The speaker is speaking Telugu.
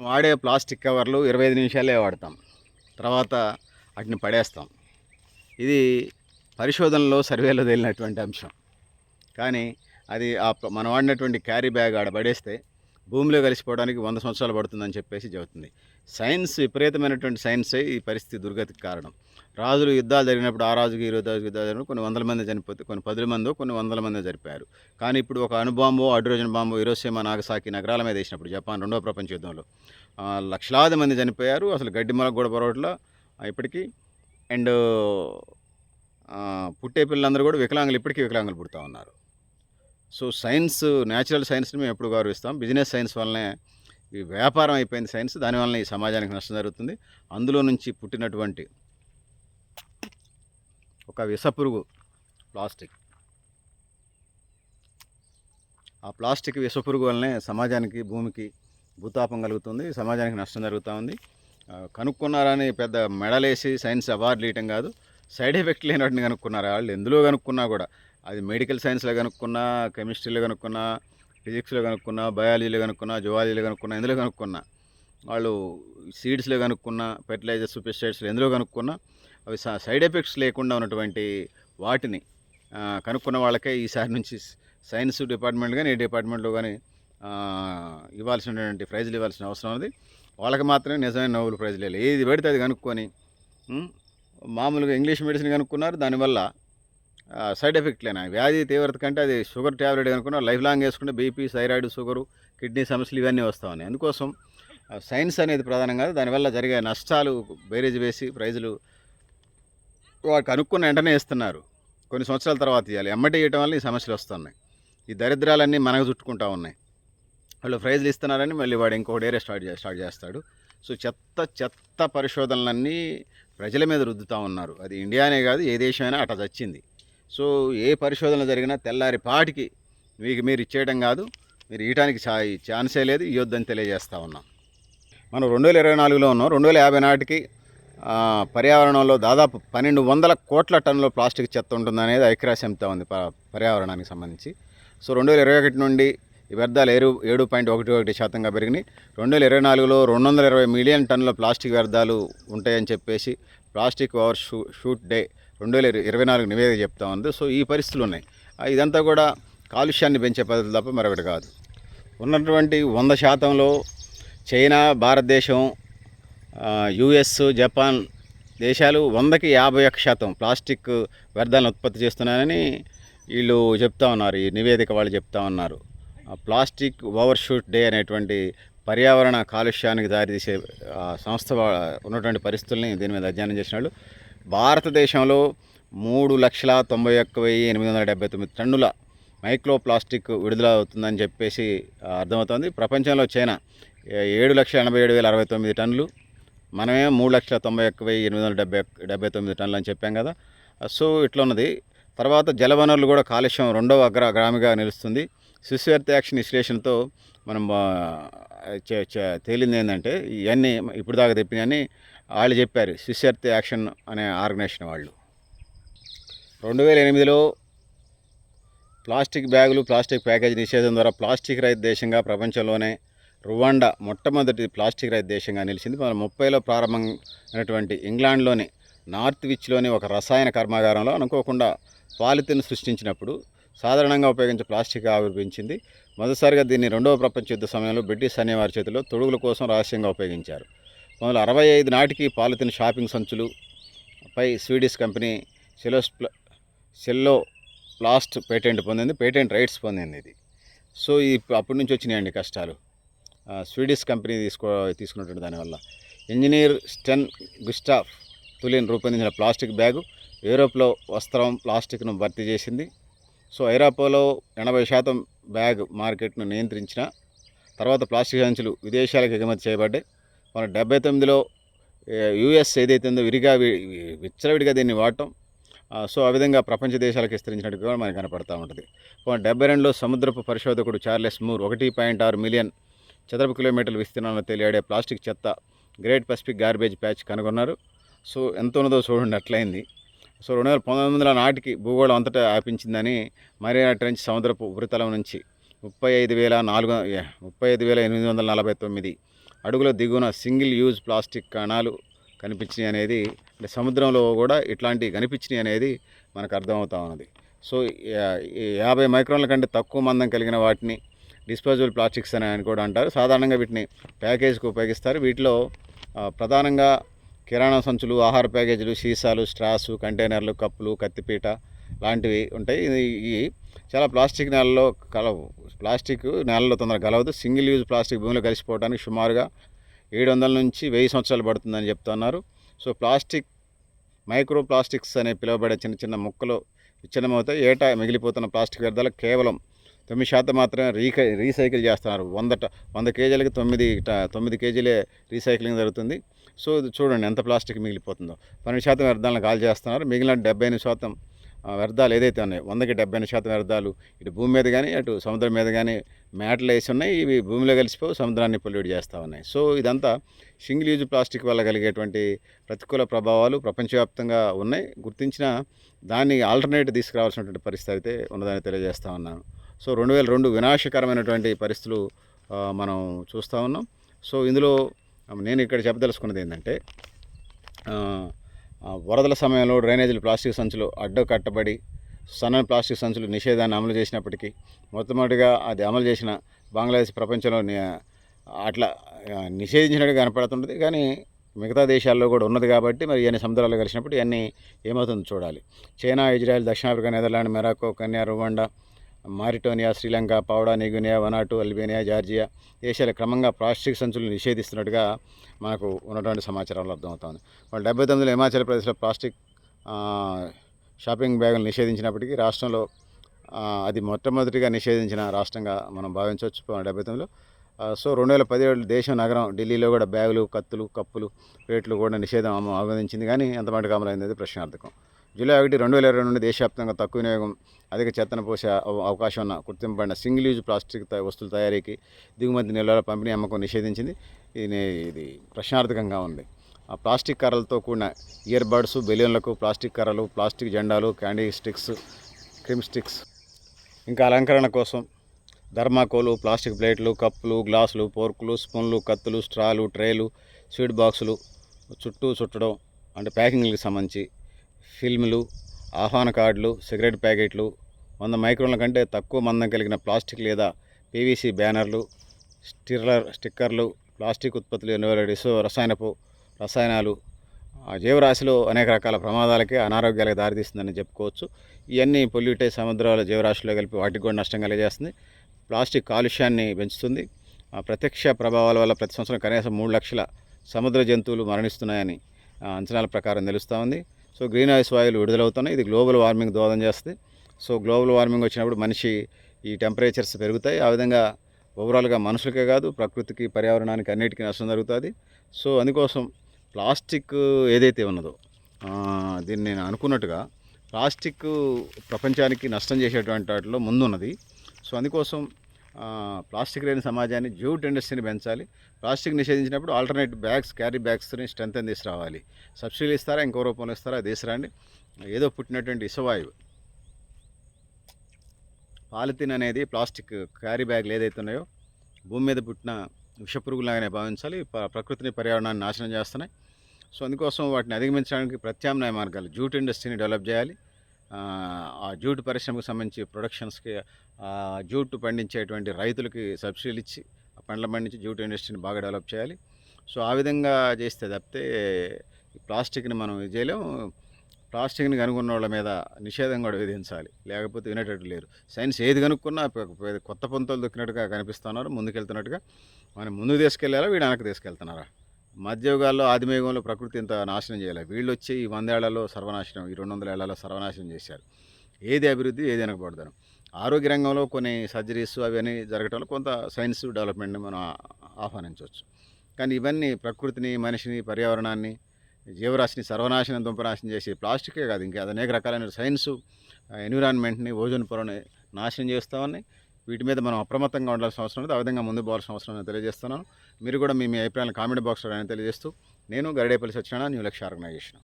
వాడే ప్లాస్టిక్ కవర్లు ఇరవై ఐదు నిమిషాలే వాడతాం. తర్వాత వాటిని పడేస్తాం. ఇది పరిశోధనలో సర్వేలో తేలినటువంటి అంశం. కానీ అది ఆ మనం వాడినటువంటి క్యారీ బ్యాగ్ ఆడ పడేస్తే భూమిలో కలిసిపోవడానికి వంద సంవత్సరాలు పడుతుందని చెప్పేసి చెబుతుంది. సైన్స్ విపరీతమైనటువంటి సైన్సే ఈ పరిస్థితి దుర్గతికి కారణం. రాజులు యుద్ధాలు జరిగినప్పుడు ఆ రాజుకి ఈ రాజుకి యుద్ధాలు జరిగినప్పుడు కొన్ని వందల మంది చనిపోతే కొన్ని పదుల మందో కొన్ని వందల మంది జరిపారు. కానీ ఇప్పుడు ఒక అణుబాంబో హైడ్రోజన్ బాంబో ఇరోసేమా నాగసాకి నగరాల మీద వేసినప్పుడు జపాన్ రెండవ ప్రపంచ యుద్ధంలో లక్షలాది మంది చనిపోయారు. అసలు గడ్డి మొలక కూడా పొరవట్ల. ఇప్పటికీ అండ్ పుట్టే పిల్లలందరూ కూడా వికలాంగులు ఇప్పటికీ వికలాంగులు పుడతా ఉన్నారు. సో సైన్స్ న్యాచురల్ సైన్స్ని మేము ఎప్పుడు గౌరవిస్తాం. బిజినెస్ సైన్స్ వల్లనే ఈ వ్యాపారం అయిపోయింది సైన్స్ దానివల్ల ఈ సమాజానికి నష్టం జరుగుతుంది. అందులో నుంచి పుట్టినటువంటి ఒక విషపురుగు ప్లాస్టిక్. ఆ ప్లాస్టిక్ విషపురుగు వల్లనే సమాజానికి భూమికి భూతాపం కలుగుతుంది సమాజానికి నష్టం జరుగుతూ ఉంది. కనుక్కున్నారని పెద్ద మెడలేసి సైన్స్ అవార్డులు ఇవ్వటం కాదు సైడ్ ఎఫెక్ట్ లేని వాటిని కనుక్కున్నారు. వాళ్ళు ఎందులో కనుక్కున్నా కూడా అది మెడికల్ సైన్స్లో కనుక్కున్నా కెమిస్ట్రీలో కనుక్కున్నా ఫిజిక్స్లో కనుక్కున్నా బయాలజీలో కనుక్కున్నా జువాలజీలో కనుక్కున్నా ఎందులో కనుక్కున్నా వాళ్ళు సీడ్స్లో కనుక్కున్నా ఫెర్టిలైజర్స్ పెస్టిసైడ్స్లో ఎందులో కనుక్కున్నా అవి సైడ్ ఎఫెక్ట్స్ లేకుండా ఉన్నటువంటి వాటిని కనుక్కున్న వాళ్ళకే ఈసారి నుంచి సైన్స్ డిపార్ట్మెంట్ కానీ ఏ డిపార్ట్మెంట్లో కానీ ఇవ్వాల్సినటువంటి ప్రైజ్లు ఇవ్వాల్సిన అవసరం ఉంది. వాళ్ళకి మాత్రమే నిజమైన నోబెల్ ప్రైజ్లు లేదు ఏది పెడితే అది కనుక్కొని మామూలుగా ఇంగ్లీష్ మెడిసిన్ కనుక్కున్నారు దానివల్ల సైడ్ ఎఫెక్ట్లేనా? వ్యాధి తీవ్రత కంటే అది షుగర్ ట్యాబ్లెట్ కనుక్కున్న లైఫ్ లాంగ్ వేసుకుంటే బీపీ థైరాయిడ్ షుగరు కిడ్నీ సమస్యలు ఇవన్నీ వస్తూ ఉన్నాయి. అందుకోసం సైన్స్ అనేది ప్రధానం కాదు. దానివల్ల జరిగే నష్టాలు బేరేజ్ వేసి ప్రైజులు వాడు కనుక్కున్న వెంటనే ఇస్తున్నారు కొన్ని సంవత్సరాల తర్వాత ఇవ్వాలి. ఎమ్మటి ఇవ్వటం వల్ల ఈ సమస్యలు వస్తున్నాయి. ఈ దరిద్రాలన్నీ మనకు చుట్టుకుంటా ఉన్నాయి. వాళ్ళు ప్రైజులు ఇస్తున్నారని మళ్ళీ వాడు ఇంకో డేరే స్టార్ట్ స్టార్ట్ చేస్తాడు. సో చెత్త చెత్త పరిశోధనలన్నీ ప్రజల మీద రుద్దుతూ ఉన్నారు. అది ఇండియానే కాదు ఏ దేశమైనా అట చచ్చింది. సో ఏ పరిశోధన జరిగినా తెల్లారి పాటికి మీకు మీరు ఇచ్చేయడం కాదు మీరు ఇవ్వడానికి చా ఛాన్సే లేదు ఇవ్వద్దని తెలియజేస్తూ ఉన్నాం. మనం రెండు వేల ఇరవై నాలుగులో ఉన్నాం. రెండు వేల యాభై నాటికి పర్యావరణంలో దాదాపు పన్నెండు వందల కోట్ల టన్నుల ప్లాస్టిక్ చెత్త ఉంటుందనేది ఐక్యరాశ్యంతో ఉంది ప- పర్యావరణానికి సంబంధించి. సో రెండు వేల ఇరవై ఒకటి నుండి ఈ వ్యర్థాలు ఏడు ఏడు పాయింట్ ఒకటి ఒకటి శాతంగా పెరిగినాయి. రెండు వేల ఇరవై నాలుగులో రెండు వందల ఇరవై మిలియన్ టన్నుల ప్లాస్టిక్ వ్యర్థాలు ఉంటాయని చెప్పేసి plastic over shoo shoot day రెండు వేల ఇరవై నాలుగు నివేదిక చెప్తా ఉంది. సో ఈ పరిస్థితులు ఉన్నాయి ఇదంతా కూడా కాలుష్యాన్ని పెంచే పద్ధతి తప్ప మరొకటి కాదు. ఉన్నటువంటి వంద శాతంలో చైనా భారతదేశం యుఎస్ జపాన్ దేశాలు వందకి యాభై ఒక్క శాతం ప్లాస్టిక్ వ్యర్థాలను ఉత్పత్తి చేస్తున్నారని వీళ్ళు చెప్తా ఉన్నారు. ఈ నివేదిక వాళ్ళు చెప్తా ఉన్నారు. ప్లాస్టిక్ ఓవర్ షూట్ డే అనేటువంటి పర్యావరణ కాలుష్యానికి దారితీసే సంస్థ ఉన్నటువంటి పరిస్థితుల్ని దీని మీద అధ్యయనం చేసిన వాళ్ళు భారతదేశంలో మూడు లక్షల తొంభై ఒక్క వెయ్యి ఎనిమిది వందల డెబ్బై తొమ్మిది టన్నుల మైక్రో ప్లాస్టిక్ విడుదల అవుతుందని చెప్పేసి అర్థమవుతుంది. ప్రపంచంలో చైనా ఏడు లక్షల ఎనభై ఏడు వేల అరవై తొమ్మిది టన్నులు. మనమే మూడు లక్షల తొంభై ఒక్క వెయ్యి ఎనిమిది వందల డెబ్బై డెబ్బై తొమ్మిది టన్నులు అని చెప్పాం కదా. సో ఇట్లా ఉన్నది తర్వాత జలవనరులు కూడా కాలుష్యం రెండవ అగ్ర గ్రామిగా నిలుస్తుంది. శిశువర్త యాక్షన్ విశ్లేషణతో మనం చే- తేలింది ఏంటంటే ఇవన్నీ ఇప్పుడు దాకా తెప్పినవన్నీ వాళ్ళు చెప్పారు శిశువర్త యాక్షన్ అనే ఆర్గనైజేషన్ వాళ్ళు. రెండు వేల ఎనిమిదిలో ప్లాస్టిక్ బ్యాగులు ప్లాస్టిక్ ప్యాకేజీ నిషేధం ద్వారా ప్లాస్టిక్ రహిత దేశంగా ప్రపంచంలోనే రువాండా మొట్టమొదటి ప్లాస్టిక్ రహిత దేశంగా నిలిచింది. మన ముప్పైలో ప్రారంభమైనటువంటి ఇంగ్లాండ్లోని నార్త్ విచ్లోని ఒక రసాయన కర్మాగారంలో అనుకోకుండా పాలిథిన్ సృష్టించినప్పుడు సాధారణంగా ఉపయోగించే ప్లాస్టిక్ ఆవిర్భించింది మొదటిసారిగా దీన్ని రెండవ ప్రపంచ యుద్ధ సమయంలో బ్రిటిష్ సైన్యవారి చేతిలో తొడుగుల కోసం రహస్యంగా ఉపయోగించారు. పంతొమ్మిది అరవై ఐదు నాటికి పాలిథిన్ షాపింగ్ సంచులు పై స్వీడిష్ కంపెనీ సెలోస్ ప్ల సెల్లో ప్లాస్ట్ పేటెంట్ పొందింది పేటెంట్ రైట్స్ పొందింది ఇది. సో ఈ అప్పటి నుంచి వచ్చినాయండి కష్టాలు. స్వీడిష్ కంపెనీ తీసుకో తీసుకున్నటువంటి దానివల్ల. ఇంజనీర్ స్టెన్ గుస్టాఫ్ తులిన్ రూపొందించిన ప్లాస్టిక్ బ్యాగు యూరోప్లో వస్త్రం ప్లాస్టిక్ను భర్తీ చేసింది. సో ఐరోపాలో ఎనభై శాతం బ్యాగ్ మార్కెట్ను నియంత్రించిన తర్వాత ప్లాస్టిక్ సంచులు విదేశాలకు ఎగుమతి చేయబడ్డాయి. మన డెబ్బై తొమ్మిదిలో యుఎస్ ఏదైతే ఉందో విరిగా విచ్చలవిడిగా దీన్ని వాడటం సో ఆ విధంగా ప్రపంచ దేశాలకు విస్తరించినట్టుగా కూడా మనకు కనపడతా ఉంటుంది. డెబ్బై రెండులో సముద్రపు పరిశోధకుడు చార్లెస్ మూర్ ఒకటి పాయింట్ ఆరు మిలియన్ చదరపు కిలోమీటర్ల విస్తీర్ణంలో తెలియాడే ప్లాస్టిక్ చెత్త గ్రేట్ పసిఫిక్ గార్బేజ్ ప్యాచ్ కనుగొన్నారు. సో ఎంత ఉన్నదో చూడండి అట్లయింది. సో రెండు వేల పంతొమ్మిది వందల నాటికి భూగోళం అంతటా వ్యాపించిందని మరీనా ట్రెంచ్ సముద్రపు ఉపరితలం నుంచి ముప్పై ఐదు వేల నాలుగు ముప్పై ఐదు వేల ఎనిమిది వందల నలభై తొమ్మిది అడుగుల దిగువన సింగిల్ యూజ్ ప్లాస్టిక్ కణాలు కనిపించినాయి అనేది అంటే సముద్రంలో కూడా ఇట్లాంటివి కనిపించినాయి అనేది మనకు అర్థమవుతా ఉన్నది. సో యాభై మైక్రోన్ల కంటే తక్కువ మందం కలిగిన వాటిని డిస్పోజబుల్ ప్లాస్టిక్స్ అని అని కూడా అంటారు. సాధారణంగా వీటిని ప్యాకేజ్కి ఉపయోగిస్తారు. వీటిలో ప్రధానంగా కిరాణా సంచులు ఆహార ప్యాకేజీలు సీసాలు స్ట్రాసు కంటైనర్లు కప్పులు కత్తిపీట లాంటివి ఉంటాయి. ఇవి చాలా ప్లాస్టిక్ నేలలో కలవు. ప్లాస్టిక్ నేలలో తొందరగా కలవదు. సింగిల్ యూజ్ ప్లాస్టిక్ భూమిలో కలిసిపోవడానికి సుమారుగా ఏడు వందల నుంచి వెయ్యి సంవత్సరాలు పడుతుందని చెప్తున్నారు. సో ప్లాస్టిక్ మైక్రో ప్లాస్టిక్స్ అనే పిలువబడే చిన్న చిన్న ముక్కలు విచ్ఛిన్నమవుతాయి. ఏటా మిగిలిపోతున్న ప్లాస్టిక్ వ్యర్థాలు కేవలం తొమ్మిది శాతం మాత్రమే రీక రీసైకిల్ చేస్తున్నారు. వంద వంద కేజీలకి తొమ్మిది తొమ్మిది కేజీలే రీసైక్లింగ్ జరుగుతుంది. సో చూడండి ఎంత ప్లాస్టిక్ మిగిలిపోతుందో. పన్నెండు శాతం వ్యర్థాలను కాల్ చేస్తున్నారు మిగిలిన డెబ్బై ఎనిమిది శాతం వ్యర్థాలు ఏదైతే ఉన్నాయో వందకి డెబ్బై ఎనిమిది శాతం వ్యర్థాలు ఇటు భూమి మీద కానీ అటు సముద్రం మీద కానీ మ్యాట్లు వేసి ఉన్నాయి ఇవి భూమిలో కలిసిపోయి సముద్రాన్ని పొల్యూట్ చేస్తూ ఉన్నాయి. సో ఇదంతా సింగిల్ యూజ్ ప్లాస్టిక్ వల్ల కలిగేటువంటి ప్రతికూల ప్రభావాలు ప్రపంచవ్యాప్తంగా ఉన్నాయి. గుర్తించిన దాన్ని ఆల్టర్నేట్ తీసుకురావాల్సినటువంటి పరిస్థితి అయితే ఉన్నదని తెలియజేస్తా ఉన్నాను. సో రెండు వేల రెండు వినాశకరమైనటువంటి పరిస్థితులు మనం చూస్తూ ఉన్నాం. సో ఇందులో నేను ఇక్కడ చెప్పదలుచుకున్నది ఏంటంటే వరదల సమయంలో డ్రైనేజీలు ప్లాస్టిక్ సంచులు అడ్డు కట్టబడి సన్నని ప్లాస్టిక్ సంచులు నిషేధాన్ని అమలు చేసినప్పటికీ మొట్టమొదటిగా అది అమలు చేసిన బంగ్లాదేశ్ ప్రపంచంలో అట్లా నిషేధించినట్టు కనపడుతుంటుంది. కానీ మిగతా దేశాల్లో కూడా ఉన్నది కాబట్టి మరి ఇవన్నీ సముద్రాలు కలిసినప్పుడు ఇవన్నీ ఏమవుతుందో చూడాలి. చైనా ఇజ్రాయెల్ దక్షిణాఫ్రికా Netherland Morocco Kenya Rwanda Mauritania Sri Lanka Papua New Guinea Vanuatu Albania Georgia దేశాలు క్రమంగా ప్లాస్టిక్ సంచులను నిషేధిస్తున్నట్టుగా మనకు ఉన్నటువంటి సమాచారంలో అర్థమవుతోంది. వాళ్ళు డెబ్బై తొమ్మిదిలో హిమాచల్ ప్రదేశ్లో ప్లాస్టిక్ షాపింగ్ బ్యాగులు నిషేధించినప్పటికీ రాష్ట్రంలో అది మొట్టమొదటిగా నిషేధించిన రాష్ట్రంగా మనం భావించవచ్చు. డెబ్బై తొమ్మిదిలో సో రెండు వేల పదిహేడు దేశం నగరం ఢిల్లీలో కూడా బ్యాగులు కత్తులు కప్పులు ప్లేట్లు కూడా నిషేధం ఆమోదించింది. కానీ ఎంతమటుకు అమలైంది ప్రశ్నార్థకం. జూలై ఒకటి రెండు వేల ఇరవై నుండి దేశవ్యాప్తంగా తక్కువ వినియోగం అధిక చెత్తను పోసే అవ- అవకాశం ఉన్న గుర్తింపబడిన సింగిల్ యూజ్ ప్లాస్టిక్ త- వస్తువుల తయారీకి దిగుమతి నిల్వల పంపిణీ అమ్మకం నిషేధించింది. ఇది ఇది ప్రశ్నార్థకంగా ఉంది. ఆ ప్లాస్టిక్ కర్రలతో కూడిన ఇయర్ బడ్స్ బెలూన్లకు ప్లాస్టిక్ కర్రలు ప్లాస్టిక్ జెండాలు క్యాండీ స్టిక్స్ క్రిమ్ స్టిక్స్ ఇంకా అలంకరణ కోసం ధర్మాకోలు ప్లాస్టిక్ ప్లేట్లు కప్పులు గ్లాసులు ఫోర్కులు స్పూన్లు కత్తులు స్ట్రాలు ట్రేలు స్వీట్ బాక్సులు చుట్టూ చుట్టడం అంటే ప్యాకింగ్కి సంబంధించి ఫిల్మ్లు ఆహ్వాన కార్డులు సిగరెట్ ప్యాకెట్లు వంద మైక్రోన్ల కంటే తక్కువ మందం కలిగిన ప్లాస్టిక్ లేదా పీవీసీ బ్యానర్లు స్టిర్లర్ స్టిక్కర్లు ప్లాస్టిక్ ఉత్పత్తులు ఎన్నో రసాయనపు రసాయనాలు. జీవరాశిలో అనేక రకాల ప్రమాదాలకి అనారోగ్యాలకు దారితీస్తుందని చెప్పుకోవచ్చు. ఇవన్నీ పొల్యూటే సముద్రాల జీవరాశిలో కలిపి వాటికి కూడా నష్టం కలిగజేస్తుంది ప్లాస్టిక్ కాలుష్యాన్ని పెంచుతుంది. ప్రత్యక్ష ప్రభావాల వల్ల ప్రతి సంవత్సరం కనీసం మూడు లక్షల సముద్ర జంతువులు మరణిస్తున్నాయని అంచనాల ప్రకారం తెలుస్తూ ఉంది. సో గ్రీన్ హౌస్ వాయువులు విడుదలవుతున్నాయి. ఇది గ్లోబల్ వార్మింగ్ దోహదం చేస్తుంది సో గ్లోబల్ వార్మింగ్ వచ్చినప్పుడు మనిషి ఈ టెంపరేచర్స్ పెరుగుతాయి. ఆ విధంగా ఓవరాల్గా మనుషులకే కాదు ప్రకృతికి పర్యావరణానికి అన్నిటికీ నష్టం జరుగుతుంది. సో అందుకోసం ప్లాస్టిక్ ఏదైతే ఉన్నదో దీన్ని నేను అనుకున్నట్టుగా ప్లాస్టిక్ ప్రపంచానికి నష్టం చేసేటువంటి వాటిలో ముందున్నది. సో అందుకోసం ప్లాస్టిక్ లేని సమాజాన్ని జ్యూట్ ఇండస్ట్రీని పెంచాలి. ప్లాస్టిక్ నిషేధించినప్పుడు ఆల్టర్నేట్ బ్యాగ్స్ క్యారీ బ్యాగ్స్ని స్ట్రెంత్ తీసుకురావాలి. సబ్సిడీలు ఇస్తారా ఇంకో రూపంలో ఇస్తారా తీసుకురండి. ఏదో పుట్టినటువంటి ఇసవాయువు. పాలిథిన్ అనేది ప్లాస్టిక్ క్యారీ బ్యాగ్లు ఏదైతే ఉన్నాయో భూమి మీద పుట్టిన విషపురుగులాగానే భావించాలి. ప్రకృతిని పర్యావరణాన్ని నాశనం చేస్తున్నాయి. సో అందుకోసం వాటిని అధిగమించడానికి ప్రత్యామ్నాయ మార్గాలు జూట్ ఇండస్ట్రీని డెవలప్ చేయాలి. ఆ, జూటు జూట్ పరిశ్రమకు సంబంధించి ప్రొడక్షన్స్కి జూటు జూట్ పండించేటువంటి రైతులకి సబ్సిడీలు ఇచ్చి ఆ పండ్ల పండించి జూట్ ఇండస్ట్రీని బాగా డెవలప్ చేయాలి. సో ఆ విధంగా చేస్తే తప్పితే ప్లాస్టిక్ని మనం ఇది చేయలేము ప్లాస్టిక్ని కనుగొన్న వాళ్ళ మీద నిషేధం కూడా విధించాలి. లేకపోతే వినేటట్టు లేరు. సైన్స్ ఏది కనుక్కున్నా కొత్త పొంతలు దొక్కినట్టుగా కనిపిస్తున్నారు ముందుకెళ్తున్నట్టుగా. మనం ముందుకు తీసుకెళ్ళారా వీడు వెనక్కి తీసుకెళ్తున్నారా? మధ్యయుగాల్లో ఆదిమయుగంలో ప్రకృతి ఇంత నాశనం చేయాలి. వీళ్ళు వచ్చి ఈ వందేళ్ళలో సర్వనాశనం ఈ రెండు వందల ఏళ్ళలో సర్వనాశనం చేశారు. ఏది అభివృద్ధి ఏది వెనకబడతారు ఆరోగ్య రంగంలో కొన్ని సర్జరీస్ అవన్నీ జరగటంలో కొంత సైన్స్ డెవలప్మెంట్ని మనం ఆహ్వానించవచ్చు. కానీ ఇవన్నీ ప్రకృతిని మనిషిని పర్యావరణాన్ని జీవరాశిని సర్వనాశనం దుంపనాశనం చేసి ప్లాస్టికే కాదు. ఇంకా అనేక రకాలైన సైన్సు ఎన్విరాన్మెంట్ని ఓజోన్ పొరని నాశనం చేస్తామని వీటి మీద మనం అప్రమత్తంగా ఉండాల్సిన అవసరం ఉంది ఆ విధంగా ముందు పోవాల్సిన అవసరం నేను తెలియజేస్తున్నాను. మీరు కూడా మీ మీ అభిప్రాయాలను కామెంట్ బాక్స్లో తెలియజేస్తూ నేను గరిడేపల్లి సత్యనారాయణ న్యూ లక్ష్య ఆర్గనైజేషన్.